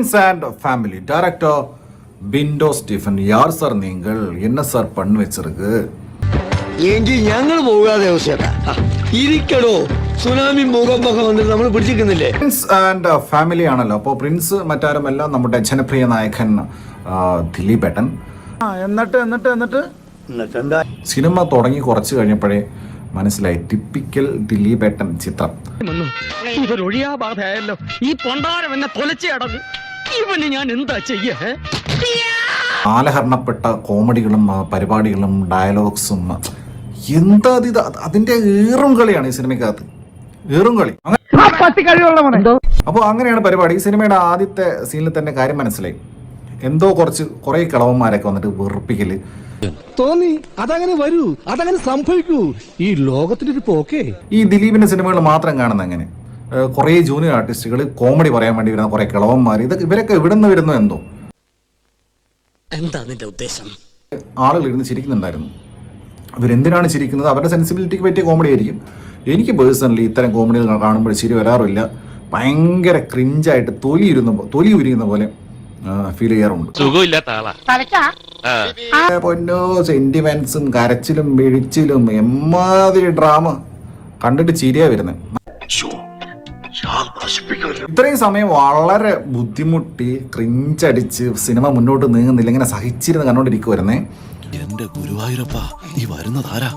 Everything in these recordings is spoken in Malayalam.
friends and family director Pinto Stephen யார் சார் நீங்கள் என்ன சார் பண்ணி வச்சிருக்கு എങ്കിൽ ഞങ്ങൾ പോകാതെ അവസ്ഥ ഇരിക്കടോ സുനാമി ഭൂകമ്പൊക്കെ വന്നിട്ട് നമ്മൾ പിടിച്ചിരിക്കുന്നില്ലേ പ്രിൻസ് ആൻഡ് ഫാമിലി ആണല്ലോ അപ്പോൾ പ്രിൻസ് മറ്റാരുമല്ല നമ്മുടെ ജനപ്രിയ നായകൻ ആ, ദിലീപേട്ടൻ എന്നിട്ട് എന്നിട്ട് എന്നിട്ട് എന്നിട്ടെന്താ സിനിമ തുടങ്ങി കുറച്ച് കഴിഞ്ഞപ്പോഴേ മനസ്സിലായി ടിപ്പിക്കൽ ദിലീപേട്ടൻ ചിത്രം ഇതൊരൊഴിയാ ബാധയായല്ലോ ഈ പൊണ്ടാരം എന്നെ തൊലച്ചേ അടങ്ങ് ഇവന് ഞാൻ എന്താ ചെയ്യേ? കാലഹരണപ്പെട്ട കോമഡികളും പരിപാടികളും ഡയലോഗ്സും എന്താ ഇത്? അതിന്റെ ഏറും കളിയാണ് ഈ സിനിമക്കകത്ത് ഏറും കളി. അപ്പോൾ അങ്ങനെയാണ് പരിപാടി. ഈ സിനിമയുടെ ആദ്യത്തെ സീനിൽ തന്നെ കാര്യം മനസ്സിലായി. എന്തോ കുറച്ച് കുറെ കളവന്മാരൊക്കെ വന്നിട്ട് വെറുപ്പിക്കൽ. തോന്നി അതങ്ങനെ വരൂ അതങ്ങനെ സംഭവിക്കൂ. ഈ ലോകത്തിന്റെ ഒരു പോക്കേ. ഈ ദിലീപിന്റെ സിനിമകൾ മാത്രം കാണുന്ന അങ്ങനെ കുറേ ജൂനിയർ ആർട്ടിസ്റ്റുകൾ കോമഡി പറയാൻ വേണ്ടി വരുന്ന കുറേ കിളവന്മാർ ഇതൊക്കെ ഇവരൊക്കെ എവിടെ നിന്ന് വരുന്നു എന്തോ? എന്താ നിന്റെ ഉദ്ദേശം? ആളുകൾ ഇരുന്ന് ചിരിക്കുന്നുണ്ടായിരുന്നു. അവരെന്തിനാണ് ചിരിക്കുന്നത്? അവരുടെ സെൻസിബിലിറ്റിക്ക് പറ്റിയ കോമഡി ആയിരിക്കും. എനിക്ക് പേഴ്സണലി ഇത്തരം കോമഡികൾ കാണുമ്പോൾ ചിരി വരാറില്ല. ഭയങ്കര ക്രിഞ്ചായിട്ട് തൊലി ഇരുന്ന തൊലി ഉരിയുന്ന പോലെ ഫീൽ ചെയ്യാറുണ്ട്. പൊന്നോ സെന്റിമെന്റ്സും കരച്ചിലും മെഴിച്ചിലും എമ്മാതിരി ഡ്രാമ കണ്ടിട്ട് ചിരിയാ വരുന്നത് ഇത്രയും സമയം വളരെ ബുദ്ധിമുട്ടി ക്രിഞ്ചടിച്ച് സിനിമ മുന്നോട്ട് നീങ്ങുന്നില്ല ഇങ്ങനെ സഹിച്ചിരുന്ന് കണ്ടോണ്ടിരിക്കുവായിരുന്നേ. എന്റെ ഗുരുവായൂരപ്പ ഈ വരുന്നതാരാ?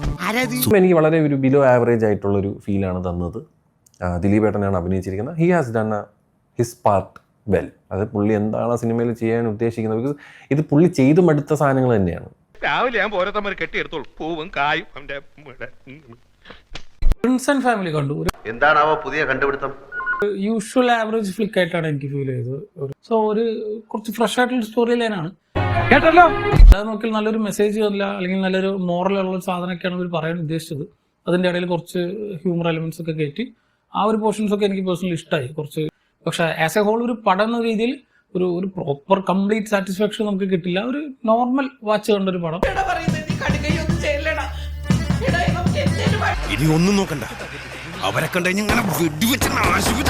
എനിക്ക് വളരെ ഒരു ബിലോ ആവറേജ് ആയിട്ടുള്ള ഒരു ഫീൽ ആണ് തന്നത്. ദിലീപേട്ടനാണ് ദിലീപ് ഏട്ടനാണ് അഭിനയിച്ചിരിക്കുന്നത് he has done his part well അത് പുള്ളി എന്താണ് ആ സിനിമയിൽ ചെയ്യാൻ ഉദ്ദേശിക്കുന്നത്? ബിക്കോസ് ഇത് പുള്ളി ചെയ്തു മടുത്ത സാധനങ്ങൾ തന്നെയാണ്. രാവിലെ ഞാൻ ഓരോരുത്തന്മാർ കെട്ടിയെടുത്തോളൂ. പൂവും കായും അവന്റെ പ്രിൻസ് ആൻഡ് ഫാമിലി കണ്ടു. എന്താണാവോ പുതിയ കണ്ടുപിടുത്തം? യൂഷ്വൽ ആവറേജ് ഫ്ലിക്ക് ആയിട്ടാണ് എനിക്ക് ഫീൽ ചെയ്തത്. സോ ഒരു കുറച്ച് ഫ്രഷ് ആയിട്ടുള്ള സ്റ്റോറി ലൈനാണ് കേട്ടല്ലോ? അത് നോക്കിയാൽ നല്ലൊരു മെസ്സേജ് അല്ല അല്ലെങ്കിൽ നല്ലൊരു മോറൽ ഉള്ള ഒരു സാധനമൊക്കെയാണ് ഇവർ പറയാൻ ഉദ്ദേശിച്ചത്. അതിന്റെ ഇടയിൽ കുറച്ച് ഹ്യൂമർ എലമെന്റ്സ് ഒക്കെ കയറ്റി ആ ഒരു പോർഷൻസ് ഒക്കെ എനിക്ക് പേഴ്സണലി ഇഷ്ടമായി കുറച്ച് പക്ഷെ ആസ് എ ഹോൾ ഒരു പടം എന്ന രീതിയിൽ ഒരു ഒരു പ്രോപ്പർ കംപ്ലീറ്റ് സാറ്റിസ്ഫാക്ഷൻ നമുക്ക് കിട്ടില്ല. ഒരു നോർമൽ വാച്ച് കണ്ട ഒരു പടം. ഇനി ഒന്നും നോക്കണ്ട. അവരെ കണ്ടു ഇങ്ങനെ വെടിവെച്ച് നാശിപ്പിച്ച